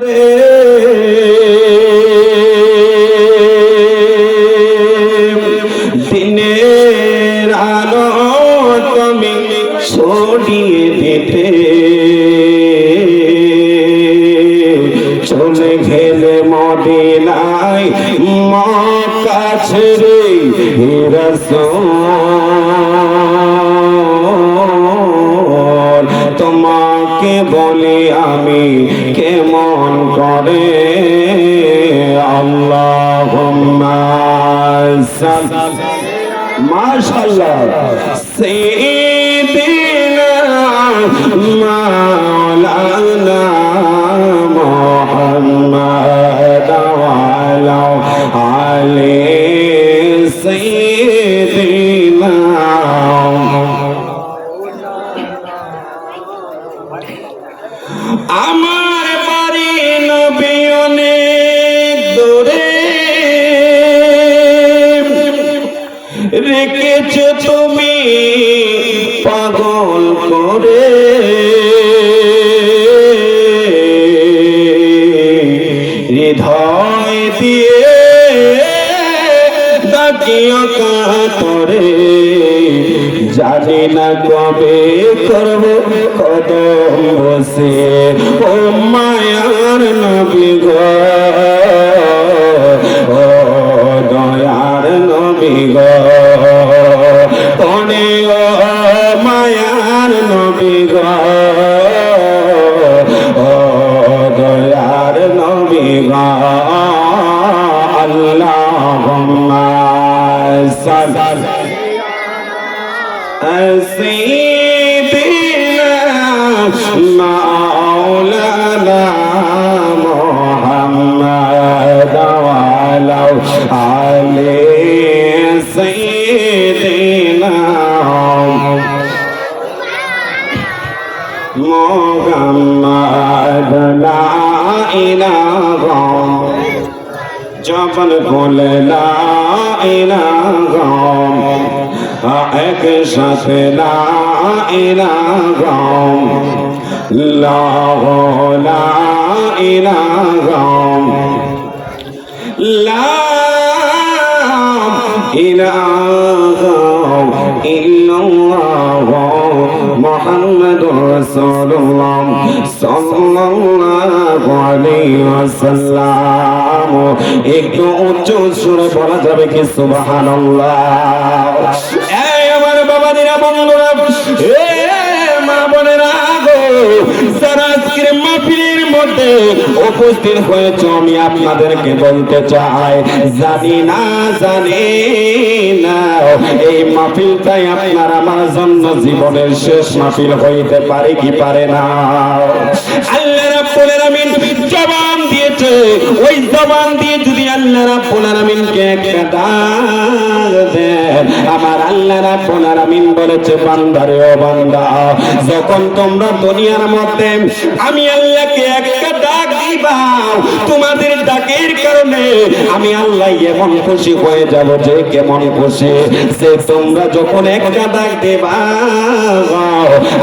Yeah. আলে গো জবল বলে ইলাহা এক সাথে লা ইলাহা লা লা ইলাহা লা ইলাহা ইল্লাল্লাহ মুহাম্মাদুর রাসূলুল্লাহ সাল্লাল্লাহু আলাইহি ওয়াসাল্লাম। একটু উচ্চ সুরে বলা যাবে কি সুবহানাল্লাহ? এই আমার মা গো মধ্যে উপস্থিত হয়েছে, আমি আপনাদেরকে বলতে চাই, জানি না জানি না, এই মাহফিলটাই আপনার আমার জন্য জীবনের শেষ মাহফিল হইতে পারে কি পারে না। ওই জবান দিয়ে যদি আল্লাহ রাব্বুল ডাক দেন, আমার আল্লাহ রাব্বুল আলামিন বলেছে বান্দারে ও বান্দা, যখন তোমরা দুনিয়ার মধ্যে আমি আল্লাহকে একটা দিবা তোমাদের ডাকের কারণে আমি আল্লাহ এমন খুশি হয়ে যাব যে কেমন খুশি। যে তোমরা যখন একটা ডাক দেবা,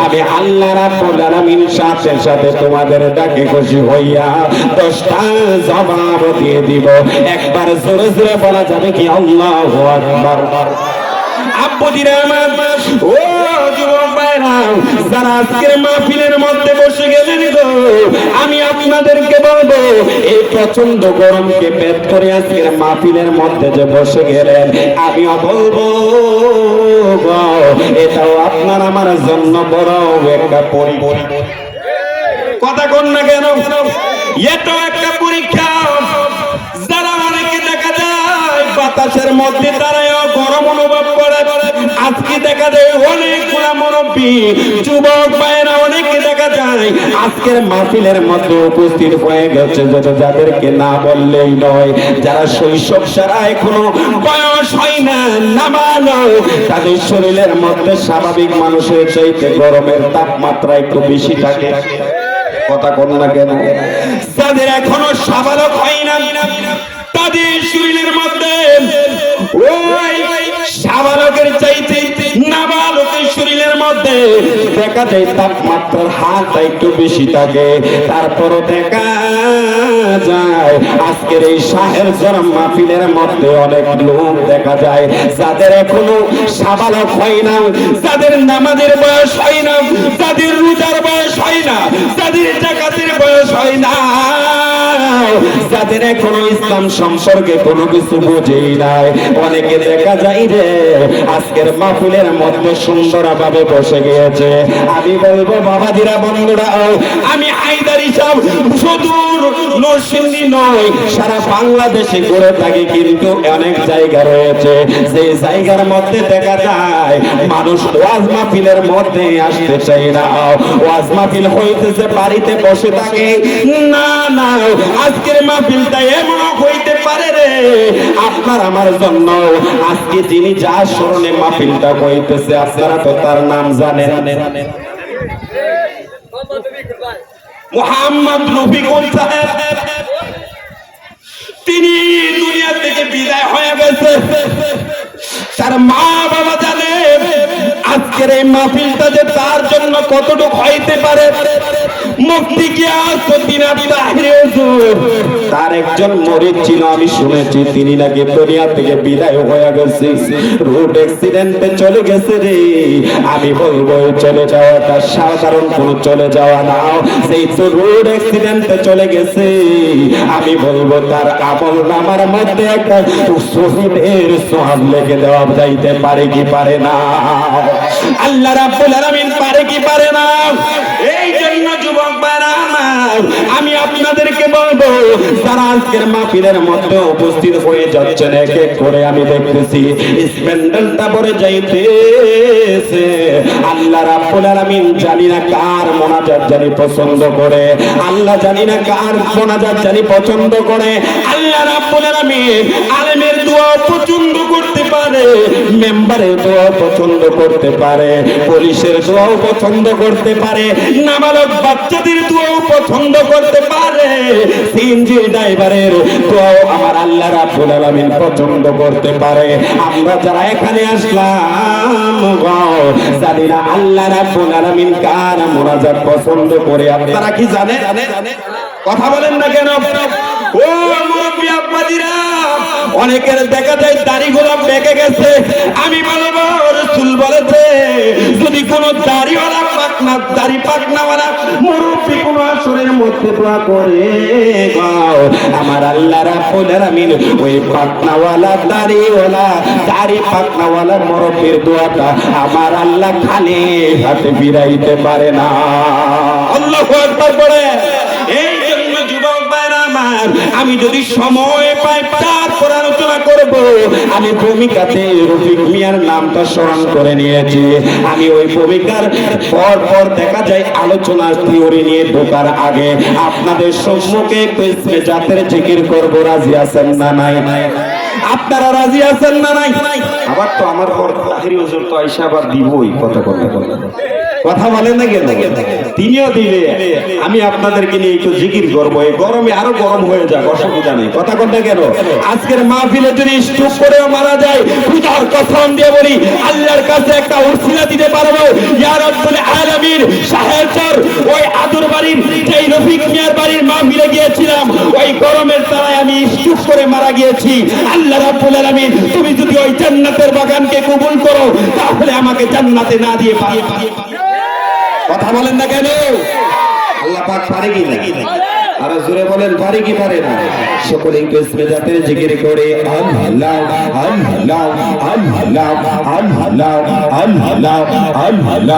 আমি আল্লাহ রাব্বুল আলামিন সাথে সাথে তোমাদের ডাকে খুশি হইয়া দশটা জবাব দিয়ে দিব। একবার জোরে জোরে বলা যাবে কি আল্লাহু আকবার। আব্বুজিরা আমার ও মাহফিলের মধ্যে যে বসে গেলেন, আমিও বলব এটাও আপনার আমার জন্য বড় একটা পরিবর্তন কথা কোন না কেন? এটাও একটা পরীক্ষা। যারা অনেকে দেখা যায় বাতাসের মধ্যে দাঁড়ায় গরম অনুভব করে আজকে দেখা যায় অনেকগুলা মুরব্বী, যুবক ভাইয়েরা অনেকে দেখা যায়, আজকের মাহফিলের মধ্যে উপস্থিত হয়ে গেছে যাদেরকে না বললেই নয়, যারা শৈশব সারা এখনও বয়স হয় না নামানো তাদের শরীরের মধ্যে স্বাভাবিক মানুষের চাইতে গরমের তাপমাত্রা একটু বেশি থাকে। কথা কোন না কেন? যাদের এখনও সাবালক হয় না, তাদের শরীরের মধ্যে ওই সাবালকের চাইতে নাবালকের শরীরের মধ্যে দেখা যায় তাপমাত্রার হারটা একটু বেশি থাকে। তারপরও দেখা আজকের এই শাহের জরম মাহফিলের মধ্যে অনেক লোক দেখা যায়, যাদের এখনও সাবালক হয় না, যাদের নামাজের বয়স হয় না, যাদের রোজার বয়স হয় না, যাদের জাকাতের বয়স হয় না। যাদের এখনও ইসলাম সম্পর্কে কোনো কিছু বুঝেই নাই, অনেকে দেখা যায় যে আজকের মাহফিলের মধ্যে সুন্দরভাবে বসে গিয়েছে। আমি বলব, বাবাজিরা, বন্ধুরা, আমি হায়দার হিসাব সুদূর নরসিংদী নয়, সারা বাংলাদেশে ঘুরে থাকি কিন্তু অনেক জায়গা রয়েছে। সেই জায়গার মধ্যে দেখা যায়, মানুষ ওয়াজ মাহফিলের মধ্যে আসতে চাই না। ওয়াজ মাহফিল হইতেছে বাড়িতে বসে থাকে। না না আজকের মাহফিলটা এমন হইতে পারে রে। আপনার আমার জন্য আজকে যিনি যা স্মরণে মাহফিলটা হইতেছে, আপনারা তো তার নাম জানেন। মোহাম্মদ রফিকুল সাহেব, তিনি দুনিয়া থেকে বিদায় হয়ে গেছে। তার মা বাবা জানে আজকের এই মাহফিলটা যে তার জন্য কতটুকু হইতে পারে। মুক্তি কি আসদিনা তাহিরে তার একজন মরিদ ছিল আমি শুনেছি। তিনি নাকি দুনিয়া থেকে বিদায় হয়ে গেছে। রোড অ্যাক্সিডেন্টে চলে গেছে রে। আমি বলব চলে যাওয়াটা সাধারণ কোনো চলে যাওয়া না। সেই তো রোড অ্যাক্সিডেন্টে চলে গেছে। আমি বলব তার আমল নামার মধ্যে একটা শহীদের সোহাব লেগে দেওয়া যাইতে পারে কি পারে না? আল্লাহ রাব্বুল আলামিন পারে কি পারে না? এই আমি আপনাদেরকে বলব, যারা আজকের মাহফিলের মধ্যে উপস্থিত হয়ে যাচ্ছেন এক এক করে আমি দেখতেছি, স্প্যান্ডেলটা ভরে যাইতেছে। আল্লাহ রাব্বুল আলামিন জানি না কার মোনাজাত জানি পছন্দ করে, আল্লাহ জানি না কার মোনাজাত জানি পছন্দ করে। আল্লাহ রাব্বুল আলামিন আলেমের দোয়া পছন্দ করতে পারে, মেম্বারের দোয়া পছন্দ করতে পারে, পুলিশের দোয়াও পছন্দ করতে পারে, নাবালক বাচ্চাদের দোয়াও পছন্দ করতে পারে সিএনজি ড্রাইভারের দোয়াও আমার আল্লাহ রাব্বুল আলামিন পছন্দ করতে পারে। আমরা যারা এখানে আসলাম জানি না আল্লাহ রাব্বুল আলামিন কার মোনাজাত পছন্দ করে, আপনারা কি জানেন? কথা বলেন না কেন? ও মুরব্বী অনেকের দেখা যায় দাড়ি গোলাপ বেঁকে গেছে। আমি বলব রসুল বলেছে যদি কোন দাড়িওয়ালা পাকনা, দাড়ি পাকনাওয়ালা মুরব্বী কোন আসরের মধ্যে দোয়া করে আমার আল্লাহ রাব্বুল আলামিন ওই পাকনাওয়ালা দাড়িওয়ালা, দাড়ি পাকনাওয়ালা মুরব্বীর দোয়াটা আমার আল্লাহ খালি হাতে ফিরাইতে পারে না। আল্লাহু আকবার বলে আমি যদি সময় পাই, তারপর আলোচনা করব। আমি ভূমিকাতে রফিক মিয়ার নামটা স্মরণ করে নিয়েছি। আমি ওই ভূমিকার পর পর দেখা যায় আলোচনার থিওরি নিয়ে ঢোকার আগে আপনাদের সম্মুখে পেছনে জাতের জিকির করব, রাজি আছেন না নাই? আপনারা রাজি আছেন না নাই? আবার তো আমার পর তাহিরি হুজুর তো আইসা আবার দিবই, কথা কথা কথা কথা বলেন না কেন? তিনিও দিবে আমি আপনাদেরকে নিয়ে একটু জিকির করব। এই গরমে আরও গরম হয়ে যাক অসুবিধা নেই। কথা কথা কেন? আজকের মাহফিলে যদি স্টুপ করেও মারা যায় পূজার কসম দিয়ে বলি আল্লাহর কাছে একটা উর্সিলা দিতে পারব। আলামিন ওই আদুর বাড়ির যেই রফিক মিয়ার বাড়ির মাহফিলে গিয়েছিলাম ওই গরমের তারায় আমি করে মারা গিয়েছি। আল্লাহ রাব্বুল আলামিন তুমি যদি ওই জান্নাতের বাগানকে কবুল করো তাহলে আমাকে জান্নাতে না দিয়ে পারে কথা বলেন না কেন আল্লাহ পাক পারে কি না আর জোরে বলেন পারে কি পারে না সকলে ইসমে জাতের জিকির করে আল্লাহ আল্লাহ আল্লাহ আল্লাহ আল্লাহ আল্লাহ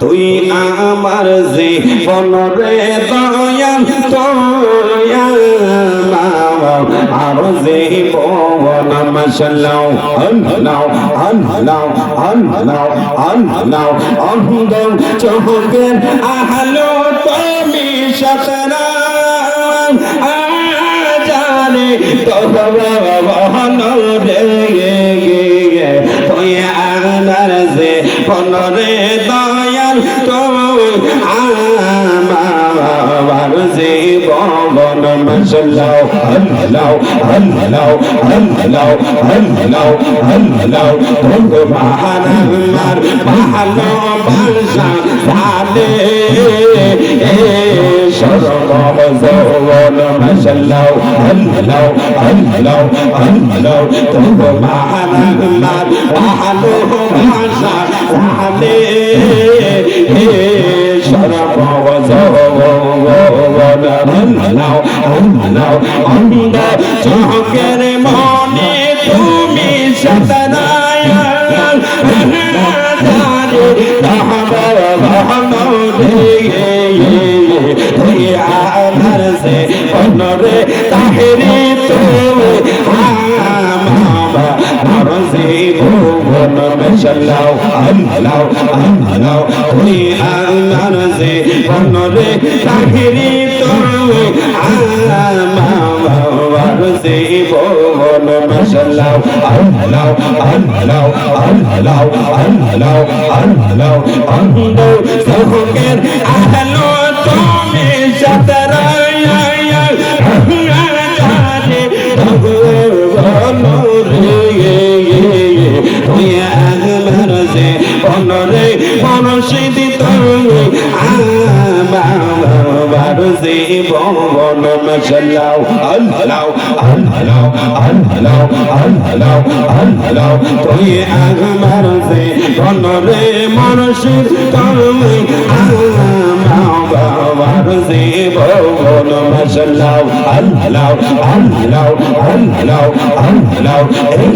তুই আমার জীবন রে দয়াল দয়াল আর জীবন মশাল্লাহ আল্লাহ আল্লাহ আল্লাহ আল্লাহ অন্ধ চোখের আহলো তুমি সতরা তহন রে তুই আমার যে পনরে هللو هللو هللو هللو هللو هللو كله معانا النار محلو بلشا عليه شرب مزول مشلو هللو هللو هللو كله معانا النار محلو بلشا عليه شرب مزول مشلو চোখের মনে তুমি সতনায় আমার সে অন্যরে তাহেরি তুমি شلاو هلاو هلاو وي انا نزي ونري تاهري تروي আহলো তুমি সতরায়া জানে ভগবান রে রে রে vòng nam sơn lao. Ấn lao ấn lao ấn lao ấn lao ấn lao. Tôi ăn mar gì, còn rê mar shir con ăn mau vào var gì. Vòng nam sơn lao, ấn lao ấn lao ấn lao ấn lao.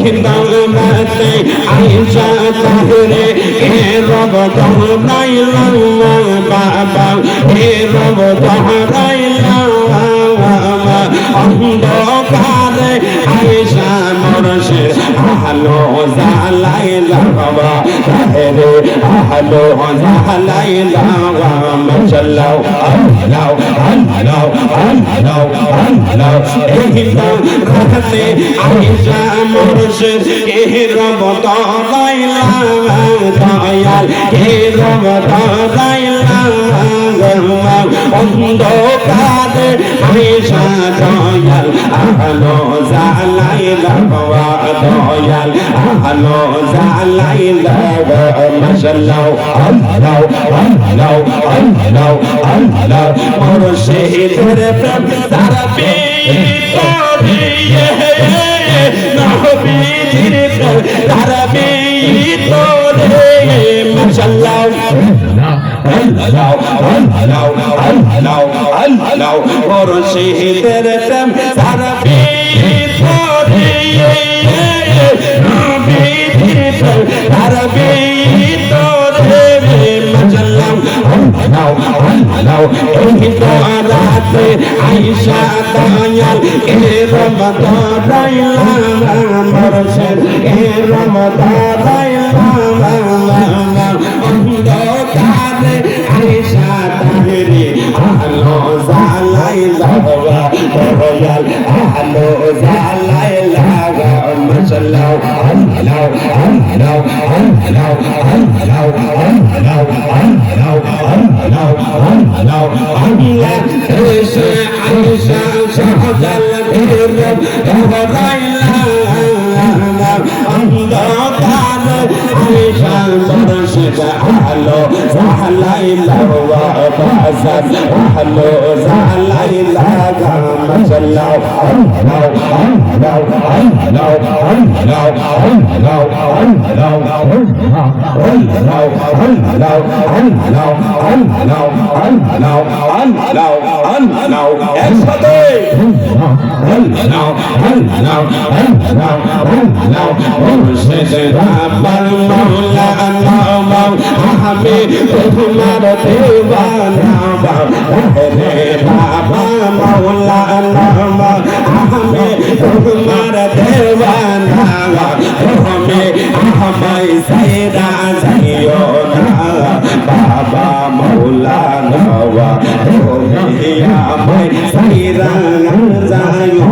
Khi tao mệt đi, ai ra ta đi. Khi rồi tao đây lăng ba ba khi rồi tao đây অন্ধকারে আইসা মরশে আলো জালাইলা বাবা। তাহরে আলো জালাইলা মশাল্লাহ আল্লাহ আল্লাহ আল্লাহ আল্লাহ এই রাতে আইসা মরশে কে রব দলাইলা দয়াল। কে রব দলাইলা অন্ধকারে আইসা দয়াল, আলো زعلين وضيال أهلو زعلين ومشلو أهلو أهلو أهلو أهلو مرشد رفم سربي طوري نحبي رفم سربي طوري مشلو هلاو هلاو هلاو هلاو مرشد رفم سربي দাও এই তো রাতে আইসা দয়াল এ রমতা দয়াল আমার সেন এ রমতা দয়াল আমার অন্ধকারে আইসা তাহরি আলো জালাই লাবা দয়াল আলো জালাই লাবা মাশাল্লাহ আল্লাহ আল্লাহ আল্লাহ আল্লাহ আল্লাহ আল্লাহ আল্লাহ আল্লাহ আল্লাহ এসে আইসা শাহজাল বীর দহরাইলা অন্ধকার আইসা মরশিদ আলো জালাইলা ওয়া বাজার আলো জালাইলা মাশাল্লাহ আল্লাহ আল্লাহ ریشان برشد حلو زحلای لوا بازد حلو زحلای لگا مجلو حلو حلو حلو حلو حلو حلو একসাথে শেষে রাবা আমি তোমার রে বাবা মাওলা আল্লাহ में तुम्हारा देवाना हमें हमारी सेना जियो ना बाबा मौला नवा होया मैं सैरा जायो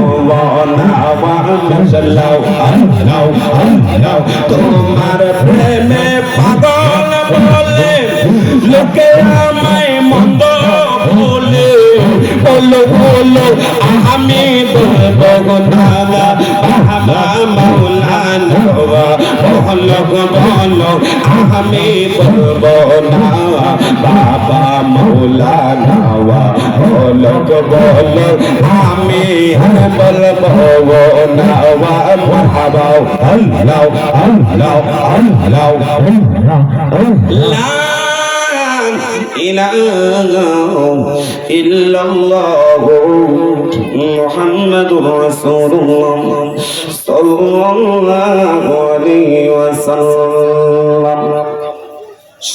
नावा मसलाओ अल्लाह अल्लाह तुम्हारे प्रेम पागल बोले लोके मैं मंदो बोले बोलो बोलो আমি বলব না বাবা মাওলানা বলো বলো আমি বলব না বাবা মাওলানা বলো বলো আমি বলব না বাবা আল্লাহ আল্লাহ আল্লাহ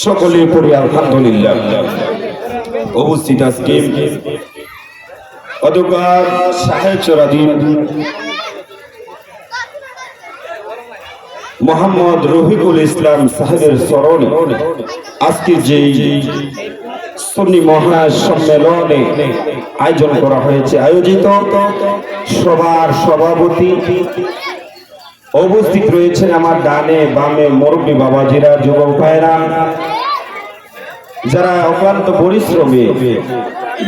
সকলে পড়ি আলহামদুলিল্লাহ। উপস্থিত আজকে অধ্যকার সাহেব মোহাম্মদ রফিকুল ইসলাম সাহেবের স্মরণে। আজকে যে সুন্নি মহা সম্মেলনে আয়োজন করা হয়েছে, আয়োজিত সবার সভাপতি অবস্থিত রয়েছেন আমার ডানে বামে মুরব্বী বাবাজিরা, যুবক ভাইরা যারা অক্লান্ত পরিশ্রমে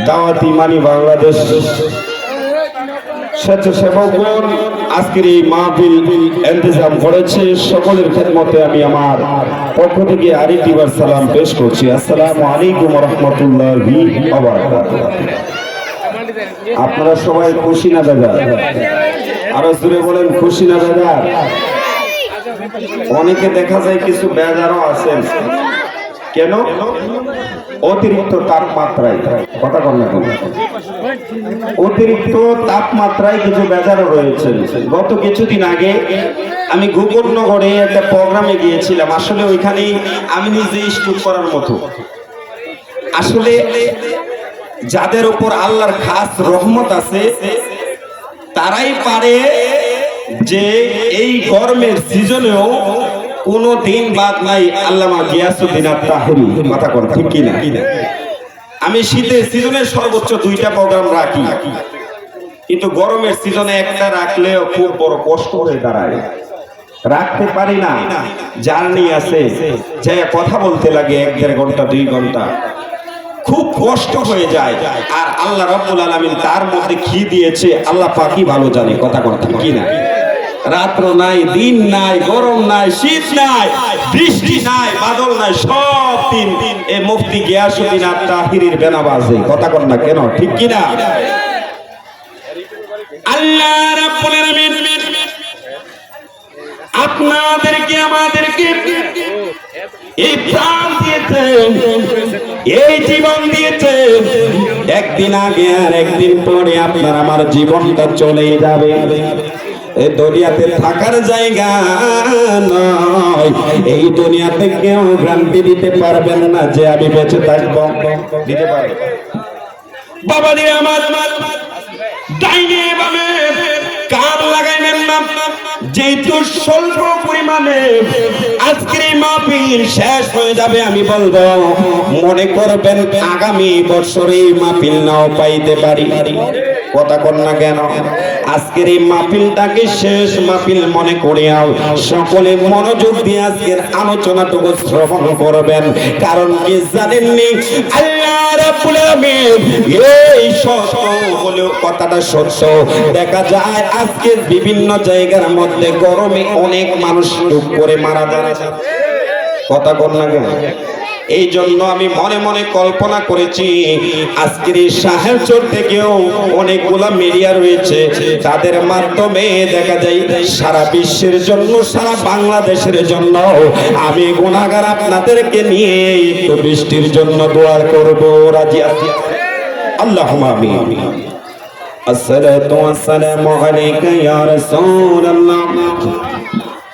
দাওয়াত ইমানি বাংলাদেশ স্বেচ্ছাসেবকগণ, আজকের এই মাহফিল ইন্তজাম করেছে। সকলের খেদমতে আমি আমার পক্ষ থেকে আরেকটিবার সালাম পেশ করছি। আসসালামু আলাইকুম রহমতুল্লাহি আপনারা সবাই খুশি না দাদা? আরও জুড়ে বলেন, খুশি না দাদা? অনেকে দেখা যায় কিছু বেজারও আছেন। কেন? অতিরিক্ত তাপমাত্রায়, কথা কর অতিরিক্ত তাপমাত্রায় কিছু বেজারও রয়েছে। গত কিছুদিন আগে আমি গোপনগরে একটা প্রোগ্রামে গিয়েছিলাম। আসলে ওইখানেই আমি নিজে স্টুপ করার মতো। আসলে যাদের উপর আল্লাহর খাস রহমত আছে, তারাই পারে যে এই গরমের সিজনেও কোনো দিন বাদ নাই আল্লামা গিয়াসুদ্দিন আত্মাহরি কথা কোন, ঠিক কি না আমি শীতের সিজনে সর্বোচ্চ দুইটা প্রোগ্রাম রাখি। কিন্তু গরমের সিজনে একটা রাখলেও খুব বড় কষ্ট হয়ে দাঁড়ায়। রাখতে পারি না। জার্নি আছে। যে কথা বলতে লাগে এক দেড় ঘণ্টা, দুই ঘণ্টা। খুব কষ্ট হয়ে যায়। আর আল্লাহ রব্বুল আলামিন তার মধ্যে কি দিয়েছে, আল্লাহ পাকি ভালো জানে। কথা কথা কি না রাত্র নাই, দিন নাই, গরম নাই, শীত নাই, বৃষ্টি নাই, বাদল নাই, সব দিন এ মুফতি গিয়াসুদ্দিন আর তাহিরির বেনা বাজে কথা কর না কেন? ঠিক কি না আল্লাহ আপনাদেরকে আমাদেরকে এই প্রাণ দিয়েছে এই জীবন দিয়েছে একদিন আগে আর একদিন পরে আপনার আমার জীবনটা চলে যাবে। এই দুনিয়াতে থাকার জায়গা নয়। এই দুনিয়াতে কেউ গ্রান্তি দিতে পারবেন না যে আমি বেঁচে থাকব। দিতে পারবে। বাবা দিয়ে আমার, ডাইনে বামে কান লাগাইবেন না। যেহেতু স্বল্প পরিমাণে আজকের মাহফিল শেষ হয়ে যাবে, আমি বলব, মনে করবেন আগামী বছরে মাহফিল নাও পাইতে পারি। কথা কন না কেন? আজকের এই মাহফিলটাকে শেষ মাহফিল মনে করে আও সকলে মনোযোগ দিয়ে আজকের আলোচনাটুকু শ্রবণ করবেন। কারণ কি জানেননি? আল্লাহ রাব্বুল আলামিন এই সত্য হলেও কথাটা সত্য। দেখা যায় আজকে বিভিন্ন জায়গার মধ্যে গরমে অনেক মানুষ করে মারা যায় কথা কর না কেন? এই জন্য আমি মনে মনে কল্পনা করেছি আজকের এই সাহেবচর থেকেও অনেকগুলা মিডিয়া রয়েছে তাদের মাধ্যমে দেখা যায় সারা বিশ্বের জন্য সারা বাংলাদেশের জন্য আমি গুণাগার আপনাদেরকে নিয়ে একটু বৃষ্টির জন্য দোয়ার করব রাজি আছি আল্লাহ আমিন الصلاة والسلام عليك يا رسول الله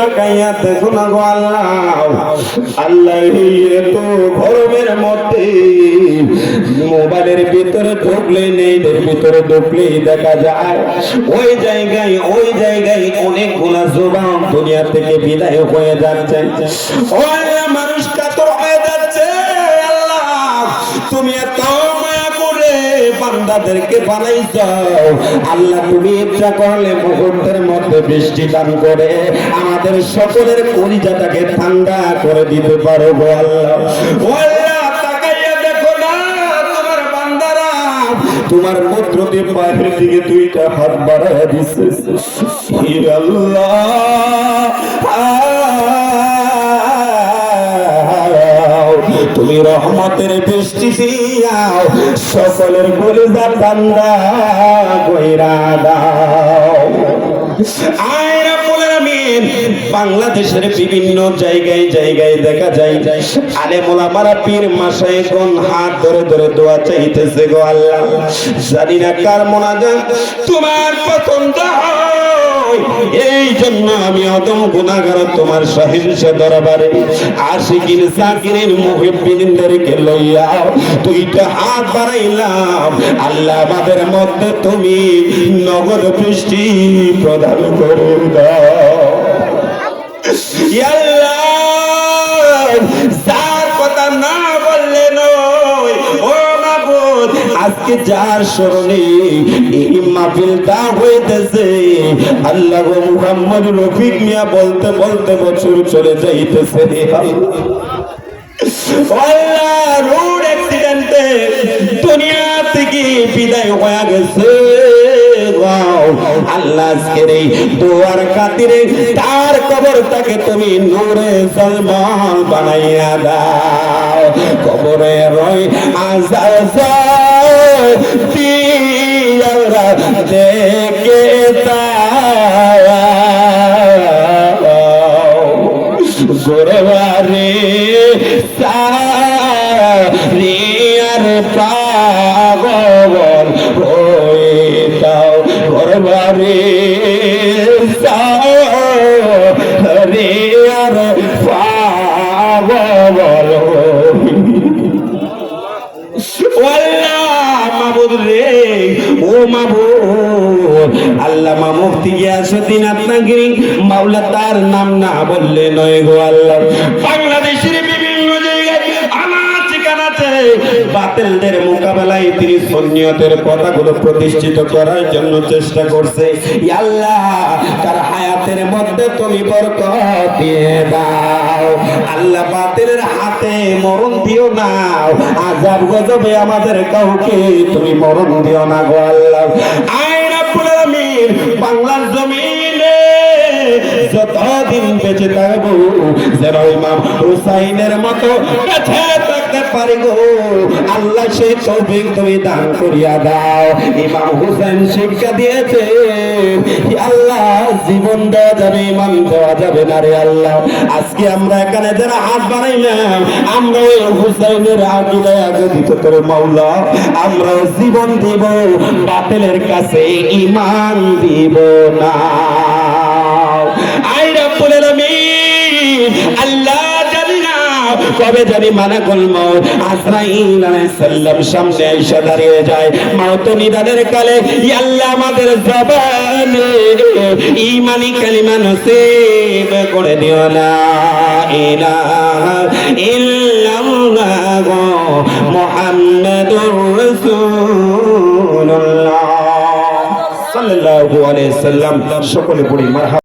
তাকাইয়া দেখো না আল্লাহ। আল্লাহ এই এত গরমের মধ্যে মোবাইলের ভিতরে ঢুকলে নেটের ভিতরে ঢুকলেই দেখা যায়। ওই জায়গায় ওই জায়গায় অনেকগুলা জবান দুনিয়া থেকে বিদায় হয়ে যাচ্ছে। ও আল্লাহ মানুষ কাতর হয়ে যাচ্ছে। আল্লাহ, তুমি এত বান্দাদেরকে আল্লাহ, তুমি ইচ্ছা করলে মুহূর্তের মধ্যে বৃষ্টি দান করে আমাদের সকলের ঠান্ডা করে দিতে পারো আল্লাহ। তোমার তোমার পুত্রকে পায়ের দিকে দুইটা হাত বাড়ায় দিছে। আল্লাহ তুমি রহমতের বৃষ্টি দিয়াও, সকলের কলিজা ঠান্ডা কইরা দাও। বাংলাদেশের বিভিন্ন জায়গায় জায়গায় দেখা যায় আলে মোলামারা পীর মাসায় কোন হাত ধরে ধরে দোয়া চাইতেছে গো আল্লাহ। জানি না কার মোনাজাত, তোমার পছন্দ হয়। এই জন্য আমি অদম গুনাহগার তোমার সহিংসা দরবারে আশিকিন মুহিব্বিনদেরকে লইয়া হাত বাড়াইলাম। আল্লাহ আমাদের মধ্যে তুমি নগদ বৃষ্টি প্রদান করে দাও। আল্লাহ যার কথা না আজকে যার স্মরণে এই মাহফিলটা হইতেছে, আল্লাহ মুহাম্মদ রফিক মিয়া বলতে বলতে বছর চলে যাইতেছে। আল্লাহ রোড অ্যাক্সিডেন্টে দুনিয়া থেকে বিদায় হয়ে গেছে। আল্লাহ এই দোয়ার তুমি নূরে সলমান বানাইয়া দাও। কবরে রই আজা দিয়ারা দেখে তাও মুফতি গিয়াসুদ্দিন আত্মাগিরি মাওলা তার নাম না বললে নয় গো আল্লাহ। বাংলাদেশের বিভিন্ন জায়গায় বাতিলদের মোকাবেলায় তিনি সন্নিয়তের কথাগুলো প্রতিষ্ঠিত করার জন্য চেষ্টা করছে। আল্লাহ তার হায়াতের মধ্যে তুমি বরকত দিয়ে দাও। আল্লাহ বাতিলের হাতে মরণ দিও না। আজাব গজবে আমাদের কাউকে তুমি মরণ দিও না গো আল্লাহ। আলামিন বাংলার জমিনে। যতদিন বেঁচে থাকব, যেন ইমাম হুসাইনের মতো কাছে থাকতে পারি গো। আল্লাহ তৌফিক তুমি দান করিয়া দাও। ইমাম হুসাইন শিক্ষা দিয়েছে আল্লাহ, জীবন দেওয়া যাবে দেওয়া যাবে না রে আল্লাহ। আজকে আমরা এখানে যারা হাত আমরা ওই হুসাইনের আকিদায় আগে দিতে করে মাওলা আমরা জীবন দিব, বাতিলের কাছে ইমান দিব না। আল্লাহ কবে কলম আসরাইল আলাইহিস সালাম সামনে আইসা দাঁড়িয়ে যায়। মাউত নিদানের কালে আমাদের করে দিও না। সকলে পড়ি, মারহাবা।